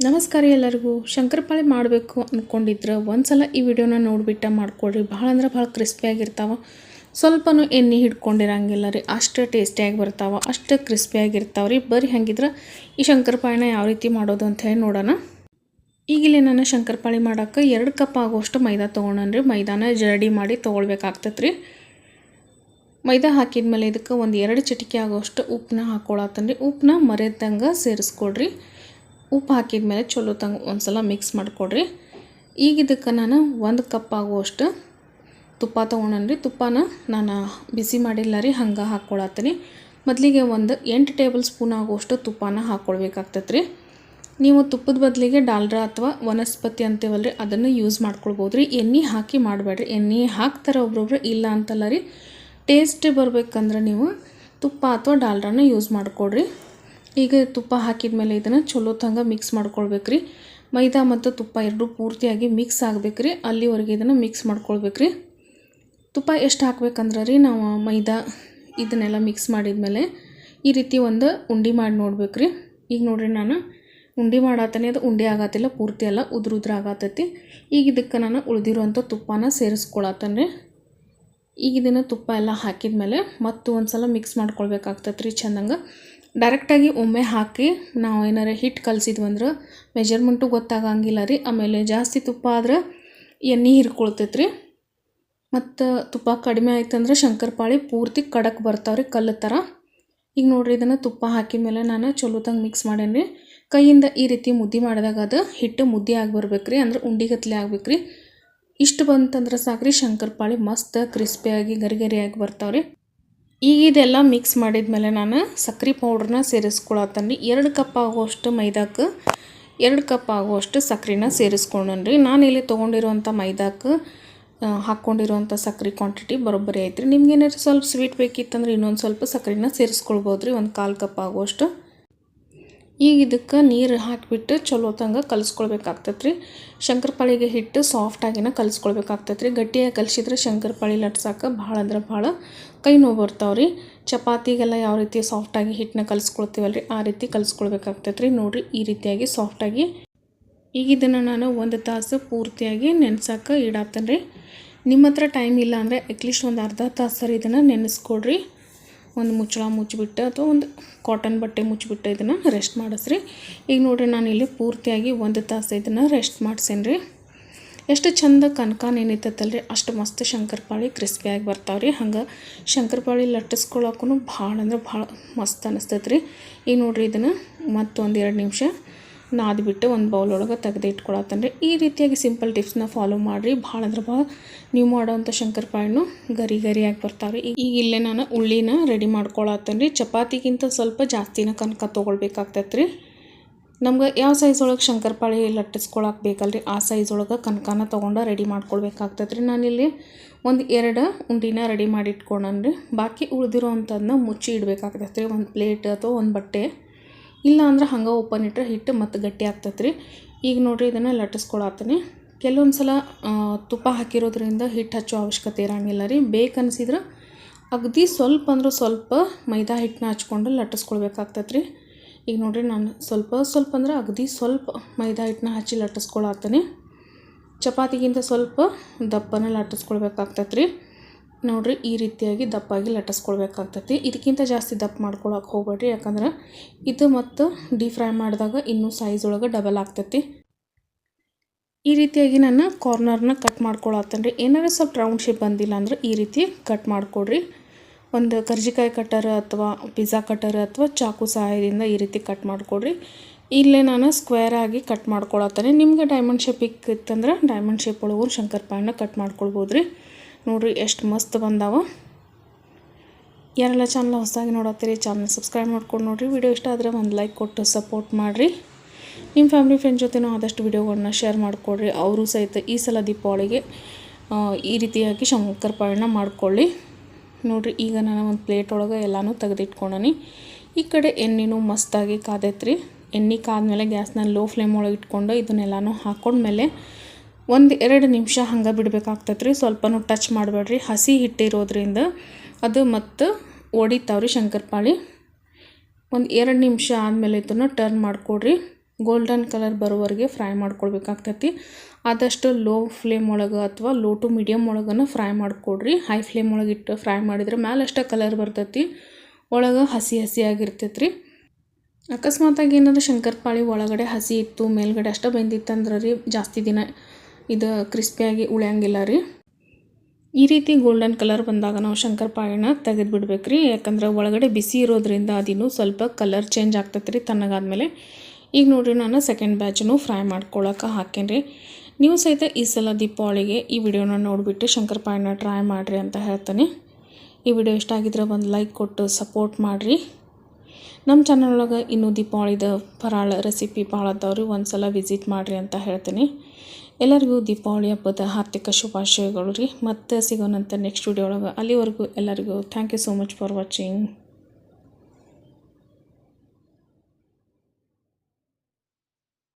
ನಮಸ್ಕಾರ ಎಲ್ಲರಿಗೂ. ಶಂಕರಪಾಳೆ ಮಾಡಬೇಕು ಅಂದ್ಕೊಂಡಿದ್ರೆ ಒಂದು ಸಲ ಈ ವಿಡಿಯೋನ ನೋಡಿಬಿಟ್ಟು ಮಾಡ್ಕೊಳ್ರಿ. ಭಾಳ ಅಂದ್ರೆ ಭಾಳ ಕ್ರಿಸ್ಪಿಯಾಗಿರ್ತಾವೆ ಸ್ವಲ್ಪನೂ ಎಣ್ಣೆ ಹಿಡ್ಕೊಂಡಿರಂಗಿಲ್ಲ ರೀ. ಅಷ್ಟು ಟೇಸ್ಟಿಯಾಗಿ ಬರ್ತಾವೆ. ಅಷ್ಟು ಕ್ರಿಸ್ಪಿಯಾಗಿರ್ತಾವೆ ರೀ. ಬರೀ ಹಾಗಿದ್ರೆ ಈ ಶಂಕರಪಾಳೆನ ಯಾವ ರೀತಿ ಮಾಡೋದು ಅಂತ ಹೇಳಿ ನೋಡೋಣ. ಈಗಿಲ್ಲಿ ನಾನು ಶಂಕರಪಾಳೆ ಮಾಡೋಕ್ಕೆ ಎರಡು ಕಪ್ ಆಗೋಷ್ಟು ಮೈದಾ ತೊಗೊಂಡ್ರಿ ಮೈದಾನ ಜರಡಿ ಮಾಡಿ ತೊಗೊಳ್ಬೇಕಾಗ್ತೈತೆ ರೀ. ಮೈದಾ ಹಾಕಿದ್ಮೇಲೆ ಇದಕ್ಕೆ ಒಂದು ಎರಡು ಚಿಟಿಕೆ ಆಗೋಷ್ಟು ಉಪ್ಪನ್ನ ಹಾಕ್ಕೊಳತ್ತನ್ರಿ ಉಪ್ಪನ್ನ ಮರೆದಂಗೆ ಸೇರಿಸ್ಕೊಡ್ರಿ ಉಪ್ಪು ಹಾಕಿದ್ಮೇಲೆ ಚಲೋ ತಂಗ ಒಂದು ಸಲ ಮಿಕ್ಸ್ ಮಾಡಿಕೊಡ್ರಿ. ಈಗ ಇದಕ್ಕೆ ನಾನು ಒಂದು ಕಪ್ ಆಗುವಷ್ಟು ತುಪ್ಪ ತೊಗೊಂಡ್ರಿ ತುಪ್ಪನ ನಾನು ಬಿಸಿ ಮಾಡಿಲ್ಲ ರೀ, ಹಂಗೆ ಹಾಕ್ಕೊಳತ್ತೀನಿ ಮೊದಲಿಗೆ ಒಂದು ಎಂಟು ಟೇಬಲ್ ಸ್ಪೂನ್ ಆಗುವಷ್ಟು ತುಪ್ಪನ ಹಾಕ್ಕೊಳ್ಬೇಕಾಗ್ತೈತೆ ರೀ ನೀವು ತುಪ್ಪದ ಬದಲಿಗೆ ಡಾಲ್ರ ಅಥವಾ ವನಸ್ಪತಿ ಅಂತೀವಲ್ಲ ರೀ ಅದನ್ನು ಯೂಸ್ ಮಾಡ್ಕೊಳ್ಬೋದು ರೀ ಎಣ್ಣೆ ಹಾಕಿ ಮಾಡಬೇಡ್ರಿ. ಎಣ್ಣೆ ಹಾಕ್ತಾರೆ ಒಬ್ರೊಬ್ರು, ಇಲ್ಲ ಅಂತಲ್ಲ ರೀ. ಟೇಸ್ಟ್ ಬರಬೇಕಂದ್ರೆ ನೀವು ತುಪ್ಪ ಅಥವಾ ಡಾಲ್ರಾನ ಯೂಸ್ ಮಾಡಿಕೊಡ್ರಿ. ಈಗ ತುಪ್ಪ ಹಾಕಿದ ಮೇಲೆ ಇದನ್ನು ಚಲೋ ತಂಗ ಮಿಕ್ಸ್ ಮಾಡ್ಕೊಳ್ಬೇಕು ರೀ ಮೈದಾ ಮತ್ತು ತುಪ್ಪ ಎರಡೂ ಪೂರ್ತಿಯಾಗಿ ಮಿಕ್ಸ್ ಆಗ್ಬೇಕು ರೀ ಅಲ್ಲಿವರೆಗೆ ಇದನ್ನು ಮಿಕ್ಸ್ ಮಾಡ್ಕೊಳ್ಬೇಕು ರೀ ತುಪ್ಪ ಎಷ್ಟು ಹಾಕ್ಬೇಕಂದ್ರೆ ರೀ ನಾವು ಮೈದಾ ಇದನ್ನೆಲ್ಲ ಮಿಕ್ಸ್ ಮಾಡಿದ್ಮೇಲೆ ಈ ರೀತಿ ಒಂದು ಉಂಡೆ ಮಾಡಿ ನೋಡ್ಬೇಕು ರೀ ಈಗ ನೋಡಿರಿ ನಾನು, ಉಂಡೆ ಮಾಡಾತನೆ ಅದು ಉಂಡೆ ಆಗತ್ತಿಲ್ಲ, ಪೂರ್ತಿ ಎಲ್ಲ ಉದ್ರ ಉದ್ರ ಆಗತ್ತೈತಿ. ಈಗ ಇದಕ್ಕೆ ನಾನು ಉಳಿದಿರುವಂಥ ತುಪ್ಪನ ಸೇರಿಸ್ಕೊಳತ್ತೇನೆ ರೀ ಈಗ ಇದನ್ನು ತುಪ್ಪ ಎಲ್ಲ ಹಾಕಿದ್ಮೇಲೆ ಮತ್ತು ಒಂದು ಸಲ ಮಿಕ್ಸ್ ಮಾಡ್ಕೊಳ್ಬೇಕಾಗ್ತೈತೆ ರೀ ಚೆಂದಂಗೆ. ಡೈರೆಕ್ಟಾಗಿ ಒಮ್ಮೆ ಹಾಕಿ ನಾವು ಏನಾರ ಹಿಟ್ಟು ಕಲಸಿದ್ವಂದ್ರೆ ಮೆಜರ್ಮೆಂಟು ಗೊತ್ತಾಗಂಗಿಲ್ಲ ರೀ. ಆಮೇಲೆ ಜಾಸ್ತಿ ತುಪ್ಪ ಆದ್ರೆ ಎಣ್ಣೆ ಹಿರ್ಕೊಳ್ತೈತೆ ರೀ ಮತ್ತು ತುಪ್ಪ ಕಡಿಮೆ ಆಯ್ತಂದ್ರೆ ಶಂಕರಪಾಳಿ ಪೂರ್ತಿ ಕಡಕ್ ಬರ್ತಾವ್ರಿ ರೀ ಕಲ್ಲು ಥರ ಈಗ ನೋಡ್ರಿ ಇದನ್ನು ತುಪ್ಪ ಹಾಕಿದ ಮೇಲೆ ನಾನು ಚಲೋತಂಗೆ ಮಿಕ್ಸ್ ಮಾಡೇನಿ ಕೈಯಿಂದ ಈ ರೀತಿ ಮುದ್ದೆ ಮಾಡಿದಾಗ ಅದು ಹಿಟ್ಟು ಮುದ್ದೆ ಆಗಿ ಬರ್ಬೇಕು ರೀ ಅಂದ್ರೆ ಉಂಡಿಗತ್ಲೆ ಆಗ್ಬೇಕು ರೀ ಇಷ್ಟು ಬಂತಂದ್ರೆ ಸಾಕ್ರಿ ಶಂಕರಪಾಳಿ ಮಸ್ತ್ ಕ್ರಿಸ್ಪಿಯಾಗಿ ಗರಿಗರಿಯಾಗಿ ಬರ್ತಾವ್ರಿ ಬರ್ತಾವೆ ರೀ ಈಗ ಇದೆಲ್ಲ ಮಿಕ್ಸ್ ಮಾಡಿದ್ಮೇಲೆ ನಾನು ಸಕ್ಕರೆ ಪೌಡ್ರನ್ನ ಸೇರಿಸ್ಕೊಳತ್ತನ್ರಿ. ಎರಡು ಕಪ್ ಆಗುವಷ್ಟು ಮೈದಾಕ್ಕೆ ಎರಡು ಕಪ್ ಆಗುವಷ್ಟು ಸಕ್ಕರೆನ ಸೇರಿಸ್ಕೊಂಡನ್ರಿ. ನಾನು ಇಲ್ಲಿ ತೊಗೊಂಡಿರುವಂಥ ಮೈದಾಕ್ಕೆ ಹಾಕ್ಕೊಂಡಿರುವಂಥ ಸಕ್ಕರೆ ಕ್ವಾಂಟಿಟಿ ಬರೋಬ್ಬರಿ ಐತ್ರಿ. ನಿಮ್ಗೆ ಏನಾದ್ರು ಸ್ವಲ್ಪ ಸ್ವೀಟ್ ಬೇಕಿತ್ತಂದ್ರೆ ಇನ್ನೊಂದು ಸ್ವಲ್ಪ ಸಕ್ಕರೆನ ಸೇರಿಸ್ಕೊಳ್ಬೋದು ರೀ ಒಂದು ಕಾಲು ಕಪ್ ಆಗುವಷ್ಟು. ಈಗ ಇದಕ್ಕೆ ನೀರು ಹಾಕಿಬಿಟ್ಟು ಚಲೋ ತಂಗ ಕಲಿಸ್ಕೊಳ್ಬೇಕಾಗ್ತೈತೆ ರೀ ಶಂಕರಪಾಳಿಗೆ ಹಿಟ್ಟು ಸಾಫ್ಟಾಗಿನ ಕಲಿಸ್ಕೊಳ್ಬೇಕಾಗ್ತೈತೆ ರೀ ಗಟ್ಟಿಯಾಗಿ ಕಲಿಸಿದ್ರೆ ಶಂಕರಪಾಳಿ ಲಟ್ಸಕ್ಕೆ ಭಾಳ ಅಂದ್ರೆ ಭಾಳ ಕೈ ನೋವು ಬರ್ತಾವೆ ರೀ ಚಪಾತಿಗೆಲ್ಲ ಯಾವ ರೀತಿ ಸಾಫ್ಟಾಗಿ ಹಿಟ್ಟನ್ನ ಕಲಿಸ್ಕೊಳ್ತೀವಲ್ಲ ರೀ ಆ ರೀತಿ ಕಲಿಸ್ಕೊಳ್ಬೇಕಾಗ್ತೈತೆ ರೀ ನೋಡಿರಿ ಈ ರೀತಿಯಾಗಿ ಸಾಫ್ಟಾಗಿ ಈಗ ಇದನ್ನು ನಾನು ಒಂದು ತಾಸು ಪೂರ್ತಿಯಾಗಿ ನೆನೆಸಕ್ಕೆ ಇಡಾತೇನೆ ರೀ ನಿಮ್ಮ ಹತ್ರ ಟೈಮ್ ಇಲ್ಲ ಅಂದರೆ ಅಟ್ಲೀಸ್ಟ್ ಒಂದು ಅರ್ಧ ತಾಸು ಇದನ್ನು ನೆನೆಸ್ಕೊಡ್ರಿ. ಒಂದು ಮುಚ್ಚಳ ಮುಚ್ಚಿಬಿಟ್ಟು ಅಥವಾ ಒಂದು ಕಾಟನ್ ಬಟ್ಟೆ ಮುಚ್ಚಿಬಿಟ್ಟು ಇದನ್ನು ರೆಸ್ಟ್ ಮಾಡಿಸ್ರಿ. ಈಗ ನೋಡಿರಿ ನಾನು ಇಲ್ಲಿ ಪೂರ್ತಿಯಾಗಿ ಒಂದು ತಾಸು ಇದನ್ನು ರೆಸ್ಟ್ ಮಾಡ್ಸೇನಿ ರೀ. ಎಷ್ಟು ಚಂದ ಕನಕ ರೀ ಅಷ್ಟು ಮಸ್ತ್ ಶಂಕರಪಾಳಿ ಕ್ರಿಸ್ಪಿಯಾಗಿ ಬರ್ತಾವೆ ರೀ ಹಂಗೆ ಶಂಕರಪಾಳಿ ಲಟ್ಟಿಸ್ಕೊಳಕ್ಕೂ ಭಾಳ ಅಂದ್ರೆ ಭಾಳ ಮಸ್ತ್ ಅನಿಸ್ತೈತೆ ರೀ ಈಗ ನೋಡಿರಿ ಇದನ್ನು ಮತ್ತೊಂದು ಎರಡು ನಿಮಿಷ ನಾದ್ಬಿಟ್ಟು ಒಂದು ಬೌಲ್ ಒಳಗೆ ತೆಗೆದು ರೀ ಈ ರೀತಿಯಾಗಿ ಸಿಂಪಲ್ ಟಿಪ್ಸ್ನ ಫಾಲೋ ಮಾಡಿರಿ. ಭಾಳ ಅಂದ್ರೆ ಭಾಳ ನೀವು ಮಾಡೋವಂಥ ಶಂಕರಪಾಳಿನೂ ಗರಿ ಗರಿಯಾಗಿ ಬರ್ತಾವೆ ರೀ ಈಗ ಇಲ್ಲೇ ನಾನು ಉಳ್ಳಿನ ರೆಡಿ ಮಾಡ್ಕೊಳತ್ತೇನೆ ರೀ ಚಪಾತಿಗಿಂತ ಸ್ವಲ್ಪ ಜಾಸ್ತಿನ ಕನಕ ತೊಗೊಳ್ಬೇಕಾಗ್ತೈತೆ ರೀ ನಮ್ಗೆ ಯಾವ ಸೈಜ್ ಒಳಗೆ ಶಂಕರಪಾಳಿ ಲಟ್ಟಿಸ್ಕೊಳಕ್ಕೆ ಬೇಕಲ್ರಿ, ಆ ಸೈಜ್ ಒಳಗೆ ಕನಕನ ತೊಗೊಂಡು ರೆಡಿ ಮಾಡ್ಕೊಳ್ಬೇಕಾಗ್ತೈತೆ ರೀ ನಾನಿಲ್ಲಿ ಒಂದು ಎರಡು ಉಂಡಿನ ರೆಡಿ ಮಾಡಿ ಇಟ್ಕೊಂಡನ್ರಿ ಬಾಕಿ ಉಳಿದಿರೋ ಅಂಥದ್ದನ್ನ ಮುಚ್ಚಿ ಇಡಬೇಕಾಗ್ತೈತೆ ರೀ ಒಂದು ಪ್ಲೇಟ್ ಅಥವಾ ಒಂದು ಬಟ್ಟೆ. ಇಲ್ಲ ಅಂದ್ರೆ ಹಂಗೆ ಓಪನ್ ಇಟ್ಟರೆ ಹಿಟ್ಟು ಮತ್ತು ಗಟ್ಟಿ ಆಗ್ತೈತೆ ರೀ ಈಗ ನೋಡಿರಿ ಇದನ್ನು ಲಟ್ಟಿಸ್ಕೊಳತ್ತೀನಿ ಕೆಲವೊಂದು ಸಲ ತುಪ್ಪ ಹಾಕಿರೋದ್ರಿಂದ ಹಿಟ್ಟು ಹಚ್ಚೋ ಅವಶ್ಯಕತೆ ಇರೋಂಗಿಲ್ಲ ರೀ. ಬೇಕನ್ಸಿದ್ರೆ ಅಗದಿ ಸ್ವಲ್ಪ ಅಂದ್ರೆ ಸ್ವಲ್ಪ ಮೈದಾ ಹಿಟ್ಟನ್ನ ಹಚ್ಕೊಂಡು ಲಟ್ಟಿಸ್ಕೊಳ್ಬೇಕಾಗ್ತೈತೆ ರೀ ಈಗ ನೋಡಿರಿ ನಾನು ಸ್ವಲ್ಪ ಸ್ವಲ್ಪ ಅಂದ್ರೆ ಅಗದಿ ಸ್ವಲ್ಪ ಮೈದಾ ಹಿಟ್ಟನ್ನ ಹಚ್ಚಿ ಲಟ್ಟಿಸ್ಕೊಳತ್ತೀನಿ ಚಪಾತಿಗಿಂತ ಸ್ವಲ್ಪ ದಪ್ಪನ ಲಟ್ಟಿಸ್ಕೊಳ್ಬೇಕಾಗ್ತೈತೆ ರೀ ನೋಡಿರಿ ಈ ರೀತಿಯಾಗಿ ದಪ್ಪಾಗಿ ಲಟ್ಟಿಸ್ಕೊಳ್ಬೇಕಾಗ್ತೈತಿ. ಇದಕ್ಕಿಂತ ಜಾಸ್ತಿ ದಪ್ಪ ಮಾಡ್ಕೊಳಕ್ಕೆ ಹೋಗ್ಬೇಡ್ರಿ, ಯಾಕಂದ್ರೆ ಇದು ಮತ್ತು ಡೀಪ್ ಫ್ರೈ ಮಾಡಿದಾಗ ಇನ್ನೂ ಸೈಜ್ ಒಳಗೆ ಡಬಲ್ ಆಗ್ತೈತಿ. ಈ ರೀತಿಯಾಗಿ ನಾನು ಕಾರ್ನರ್ನ ಕಟ್ ಮಾಡ್ಕೊಳತ್ತೇನೆ ರೀ ಏನಾರು ಸ್ವಲ್ಪ ರೌಂಡ್ ಶೇಪ್ ಬಂದಿಲ್ಲ ಅಂದ್ರೆ ಈ ರೀತಿ ಕಟ್ ಮಾಡಿಕೊಡ್ರಿ. ಒಂದು ಕರ್ಜಿಕಾಯಿ ಕಟ್ಟರ್ ಅಥವಾ ಪಿಜ್ಜಾ ಕಟ್ಟರ್ ಅಥವಾ ಚಾಕು ಸಹಾಯದಿಂದ ಈ ರೀತಿ ಕಟ್ ಮಾಡಿಕೊಡ್ರಿ. ಇಲ್ಲೇ ನಾನು ಸ್ಕ್ವೇರ್ ಆಗಿ ಕಟ್ ಮಾಡ್ಕೊಳತ್ತೇನೆ ನಿಮ್ಗೆ ಡೈಮಂಡ್ ಶೇಪ್ ಇಕ್ಕಿತ್ತಂದ್ರೆ ಡೈಮಂಡ್ ಶೇಪ್ ಒಳಗೂ ಶಂಕರಪಾಯಿನ ಕಟ್ ಮಾಡ್ಕೊಳ್ಬೋದು ರೀ ನೋಡಿರಿ ಎಷ್ಟು ಮಸ್ತ್ ಬಂದಾವ. ಯಾರೆಲ್ಲ ಚಾನಲ್ ಹೊಸದಾಗಿ ನೋಡತ್ತೀರಿ ಚಾನಲ್ ಸಬ್ಸ್ಕ್ರೈಬ್ ಮಾಡ್ಕೊಂಡು ನೋಡಿರಿ. ವಿಡಿಯೋ ಇಷ್ಟ ಆದರೆ ಒಂದು ಲೈಕ್ ಕೊಟ್ಟು ಸಪೋರ್ಟ್ ಮಾಡಿರಿ. ನಿಮ್ಮ ಫ್ಯಾಮಿಲಿ ಫ್ರೆಂಡ್ ಜೊತೆನೂ ಆದಷ್ಟು ವಿಡಿಯೋಗಳನ್ನ ಶೇರ್ ಮಾಡಿಕೊಡ್ರಿ. ಅವರು ಸಹಿತ ಈ ಸಲ ದೀಪಾವಳಿಗೆ ಈ ರೀತಿಯಾಗಿ ಶಂಕರಪಾಳಿನ ಮಾಡ್ಕೊಳ್ಳಿ. ನೋಡಿರಿ, ಈಗ ನಾನು ಒಂದು ಪ್ಲೇಟ್ ಒಳಗೆ ಎಲ್ಲನೂ ತೆಗೆದಿಟ್ಕೊಂಡನಿ. ಈ ಕಡೆ ಎಣ್ಣೆನೂ ಮಸ್ತಾಗಿ ಕಾದೈತ್ರಿ. ಎಣ್ಣೆ ಕಾದ್ಮೇಲೆ ಗ್ಯಾಸ್ನ ಲೋ ಫ್ಲೇಮ್ ಒಳಗೆ ಇಟ್ಕೊಂಡು ಇದನ್ನೆಲ್ಲನೂ ಹಾಕೊಂಡ್ಮೇಲೆ ಒಂದು ಎರಡು ನಿಮಿಷ ಹಂಗೆ ಬಿಡಬೇಕಾಗ್ತೈತೆ ರೀ ಸ್ವಲ್ಪನೂ ಟಚ್ ಮಾಡಬೇಡ್ರಿ. ಹಸಿ ಹಿಟ್ಟಿರೋದ್ರಿಂದ ಅದು ಮತ್ತು ಒಡಿತಾವ್ರಿ ಶಂಕರಪಾಳಿ. ಒಂದು ಎರಡು ನಿಮಿಷ ಆದಮೇಲೆ ಇದನ್ನು ಟರ್ನ್ ಮಾಡಿಕೊಡ್ರಿ. ಗೋಲ್ಡನ್ ಕಲರ್ ಬರೋವರೆಗೆ ಫ್ರೈ ಮಾಡ್ಕೊಳ್ಬೇಕಾಗ್ತೈತಿ. ಆದಷ್ಟು ಲೋ ಫ್ಲೇಮ್ ಒಳಗೆ ಅಥವಾ ಲೋ ಟು ಮೀಡಿಯಮ್ ಒಳಗನ ಫ್ರೈ ಮಾಡಿಕೊಡ್ರಿ. ಹೈ ಫ್ಲೇಮ್ ಒಳಗೆ ಇಟ್ಟು ಫ್ರೈ ಮಾಡಿದ್ರೆ ಮ್ಯಾಲೆ ಅಷ್ಟೇ ಕಲರ್ ಬರ್ತೈತಿ. ಒಳಗೆ ಹಸಿ ಹಸಿ ಆಗಿರ್ತೈತೆ ರೀ ಅಕಸ್ಮಾತಾಗಿ ಏನಾದ್ರು ಶಂಕರಪಾಳಿ ಒಳಗಡೆ ಹಸಿ ಇತ್ತು ಮೇಲ್ಗಡೆ ಅಷ್ಟೇ ಬೆಂದಿತ್ತಂದ್ರೆ ರೀ ಜಾಸ್ತಿ ದಿನ ಇದು ಕ್ರಿಸ್ಪಿಯಾಗಿ ಉಳಿಯಂಗಿಲ್ಲ ರೀ. ಈ ರೀತಿ ಗೋಲ್ಡನ್ ಕಲರ್ ಬಂದಾಗ ನಾವು ತೆಗೆದು ಬಿಡ್ಬೇಕು ರೀ ಯಾಕಂದ್ರೆ ಒಳಗಡೆ ಬಿಸಿ ಇರೋದ್ರಿಂದ ಅದಿನ್ನೂ ಸ್ವಲ್ಪ ಕಲರ್ ಚೇಂಜ್ ಆಗ್ತೈತೆ ರೀ ತಣ್ಣಗಾದ್ಮೇಲೆ. ಈಗ ನೋಡಿರಿ ನಾನು ಸೆಕೆಂಡ್ ಬ್ಯಾಚನ್ನು ಫ್ರೈ ಮಾಡ್ಕೊಳಕ್ಕೆ ಹಾಕೇನಿ ರೀ. ನೀವು ಸಹಿತ ಈ ಸಲ ದೀಪಾವಳಿಗೆ ಈ ವಿಡಿಯೋನ ನೋಡಿಬಿಟ್ಟು ಶಂಕರಪಾಳಿನ ಟ್ರೈ ಮಾಡಿರಿ ಅಂತ ಹೇಳ್ತೇನೆ. ಈ ವಿಡಿಯೋ ಇಷ್ಟ ಆಗಿದ್ರೆ ಒಂದು ಲೈಕ್ ಕೊಟ್ಟು ಸಪೋರ್ಟ್ ಮಾಡಿರಿ. ನಮ್ಮ ಚಾನಲ್ ಒಳಗೆ ಇನ್ನೂ ದೀಪಾವಳಿದ ಫರಾಳ ರೆಸಿಪಿ ಭಾಳ ಅದಾವ್ರಿ. ಒಂದು ಸಲ ವಿಸಿಟ್ ಮಾಡಿರಿ ಅಂತ ಹೇಳ್ತೀನಿ. ಎಲ್ಲರಿಗೂ ದೀಪಾವಳಿ ಹಬ್ಬದ ಹಾರ್ದಿಕ ಶುಭಾಶಯಗಳು ರೀ. ಮತ್ತೆ ಸಿಗೋಣಂತ ನೆಕ್ಸ್ಟ್ ವಿಡಿಯೋ ಒಳಗೆ. ಅಲ್ಲಿವರೆಗೂ ಎಲ್ಲರಿಗೂ thank you so much for watching